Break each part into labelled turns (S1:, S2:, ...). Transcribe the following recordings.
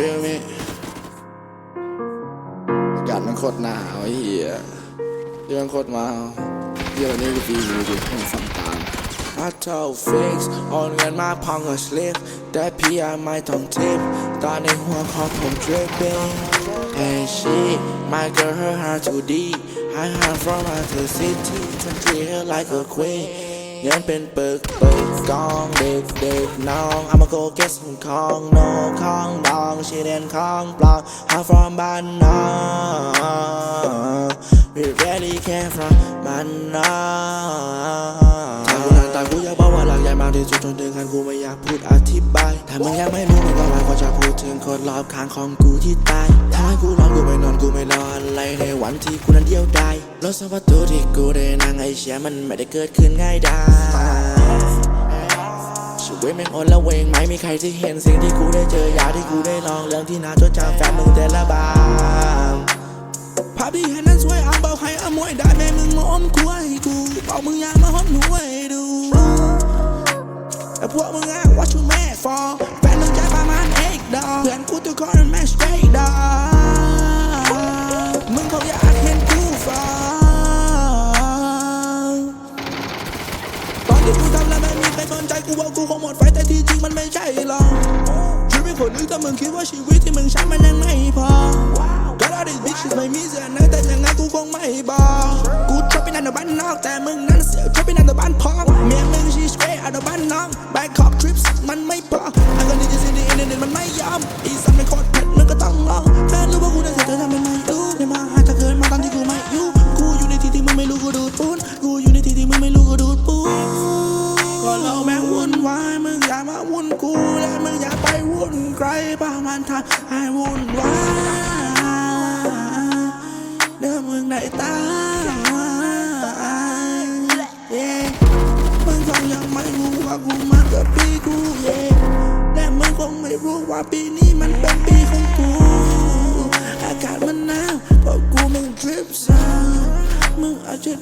S1: feel me อากาศมันโคตรหนาวไอ้เหี้ยเรื่องโคตรมาเรื่องนี้ก็ดีอยู่ดีให้ฟังตาม I told fix โอนเงินมาพังกับสลิปได้พี่อาไม่ต้องทิปตาในหัวของผม dripping and she my girl her heart too deep I hide from her to city ฉัน treat her like a queen เงินเป็นปึกปึกกองเด็กเด็กน้อง I'ma go get some ของโนของดองชีเดนของปลอม I'm from บ้านนอก We really came from บ้านนอกถ้ากูนานตากูอยากบอกว่าหลักใหญ่มากที่สุดจนถึงขั้นกูไม่อยากพูดอธิบาย ถ้ามึงยังไม่รู้มึงก็ไม่ควรจะพูดถึง คนรอบข้างของกูที่ตายทำให้กูนอนกูไม่นอนกูไม่รออะไรในวันที่กูนั้นเดียวดายรถสวัสดิ์ที่กูได้นั่งไอเชียมันไม่ได้เกิดขึ้นง่ายได้ชีวิตแม่งอ่อนละเวงไหมมีใครที่เห็นสิ่งที่กูได้เจอยาที่กูได้ลองเรื่องที่น่าจดจำแฟนมึงแต่ละบางภาพที่เห็นนั้นสวยเอาเบาให้อมวยได้แม่มึงมาอมกูให้กูบอกมึงอยากมาหอมหนูให้ดูแต่พวกมึงอ้างว่าชูแม่ฟอ มาณเอกดอกเพื่อนกูตัวคอนแม่สเตรทดอกมึงเขาอยากเห็นกูฟอตอนที่กูทำแล้วไม่มีใครสนใจกูว่ากูคงหมดไฟแต่ที่จริงมันไม่ใช่หรอกชีวิตคนนึงแต่มึงคิดว่าชีวิตที่มึงใช้มันยังไม่พอ Got all these bitches ไม่มีเสื้อในแต่ยังไงกูคงไม่บอกกูชอบไปนั่นในบ้านนอกแกูดูดปูนกูอยู่ในที่ที่มึงไม่รู้กูดูดปูนก็เราแม่งวุ่นวายมึงอย่ามาวุ่นกูและมึงอย่าไปวุ่นใครป้ามันทำให้วุ่นวายเดี๋ยวมึงได้ตายเมึงคงยังไม่รู้ว่ากูมากับปีกูเย้และมึงคงไม่รู้ว่าปีนี้มันเป็นปีของกู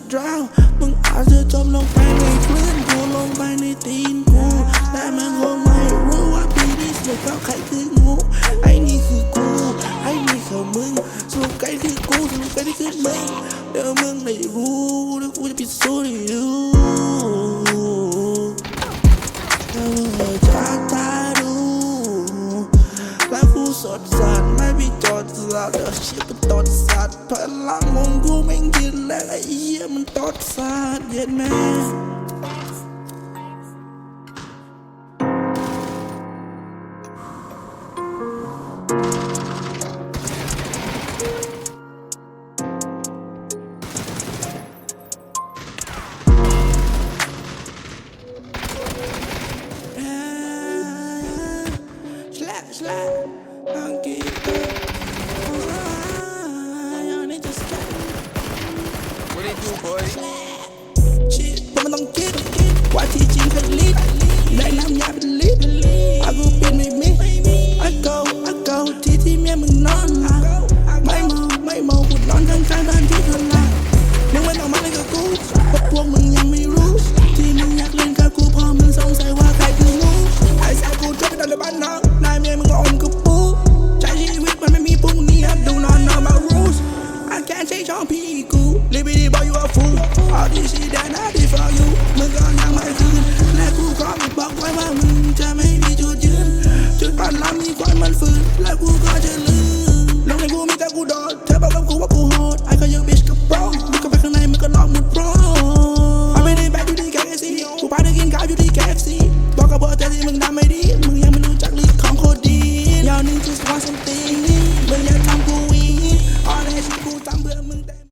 S1: งอาจจะดราวมึงอาจจะจมลงไปในคลื่นกูลงไปในตีนกูแต่มึงคงไม่รู้ว่าปีนี้สุดแล้วใครคืองูไอ้นี่คือกู ไอ้นี่คือมึงสรุปใครคือกูสรุปใครที่คือมึงเดี๋ยวมึงได้รู้แล้วกูจะพิสูจน์ให้ดู จอดสัตว์เดี๋ยวชิบเป็นตดสัตว์พลังของกูแม่งยืนแรงไอ้เหี้ยมันตดสัตว์เย็นแม่ Slap, slap. This shit down, I did for you. Me gonna